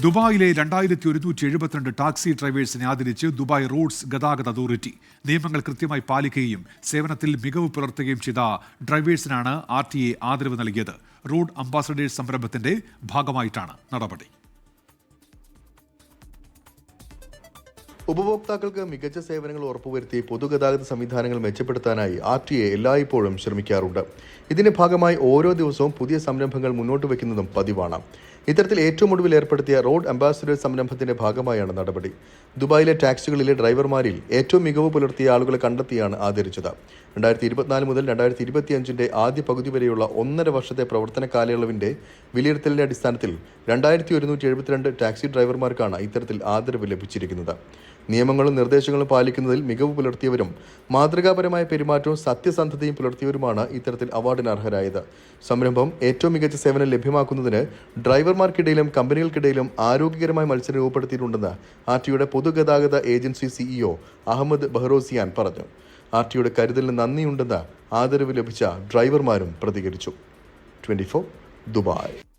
ദുബായിലെ രണ്ടായിരത്തി ഒരുന്നൂറ്റി എഴുപത്തിരണ്ട് ടാക്സി ഡ്രൈവേഴ്സിനെ ആദരിച്ച് ദുബായ് റോഡ്സ് ഗതാഗത അതോറിറ്റി നിയമങ്ങൾ കൃത്യമായി പാലിക്കുകയും സേവനത്തിൽ മികവ് പുലർത്തുകയും ചെയ്ത ഡ്രൈവേഴ്സിനാണ് ആർ ടി എ ആദരവ് നൽകിയത്. റോഡ് അംബാസഡേഴ്സ് സംരംഭത്തിന്റെ ഭാഗമായിട്ടാണ് നടപടി. ഉപഭോക്താക്കൾക്ക് മികച്ച സേവനങ്ങൾ ഉറപ്പുവരുത്തി പൊതുഗതാഗത സംവിധാനങ്ങൾ മെച്ചപ്പെടുത്താനായി ആർ ടി എ എല്ലായ്പ്പോഴും ശ്രമിക്കാറുണ്ട്. ഇതിന്റെ ഭാഗമായി ഓരോ ദിവസവും പുതിയ സംരംഭങ്ങൾ മുന്നോട്ട് വയ്ക്കുന്നതും പതിവാണ്. ഇത്തരത്തിൽ ഏറ്റവും ഒടുവിൽ ഏർപ്പെടുത്തിയ റോഡ് അംബാസിഡർ സംരംഭത്തിന്റെ ഭാഗമായാണ് നടപടി. ദുബായിലെ ടാക്സികളിലെ ഡ്രൈവർമാരിൽ ഏറ്റവും മികവ് പുലർത്തിയ ആളുകളെ കണ്ടെത്തിയാണ് ആദരിച്ചത്. രണ്ടായിരത്തി ഇരുപത്തിനാല് മുതൽ രണ്ടായിരത്തി ഇരുപത്തിയഞ്ചിന്റെ ആദ്യ പകുതി വരെയുള്ള ഒന്നര വർഷത്തെ പ്രവർത്തന കാലയളവിന്റെ വിലയിരുത്തലിന്റെ അടിസ്ഥാനത്തിൽ രണ്ടായിരത്തി ഒരുന്നൂറ്റി എഴുപത്തിരണ്ട് ടാക്സി ഡ്രൈവർമാർക്കാണ് ഇത്തരത്തിൽ ആദരവ് ലഭിച്ചിരിക്കുന്നത്. നിയമങ്ങളും നിർദ്ദേശങ്ങളും പാലിക്കുന്നതിൽ മികവ് പുലർത്തിയവരും മാതൃകാപരമായ പെരുമാറ്റവും സത്യസന്ധതയും പുലർത്തിയവരുമാണ് ഇത്തരത്തിൽ അവാർഡിന് അർഹരായത്. സംരംഭം ഏറ്റവും മികച്ച സേവനം ലഭ്യമാക്കുന്നതിന് ഡ്രൈവർമാർക്കിടയിലും കമ്പനികൾക്കിടയിലും ആരോഗ്യകരമായ മത്സരം രൂപപ്പെടുത്തിയിട്ടുണ്ടെന്ന് ആർ ടിയുടെ പൊതുഗതാഗത ഏജൻസി സിഇഒ അഹമ്മദ് ബഹ്റോസിയാൻ പറഞ്ഞു. ആർ ടിയുടെ കരുതലിന് നന്ദിയുണ്ടെന്ന് ആദരവ് ലഭിച്ച ഡ്രൈവർമാരും പ്രതികരിച്ചു. Twenty Dubai.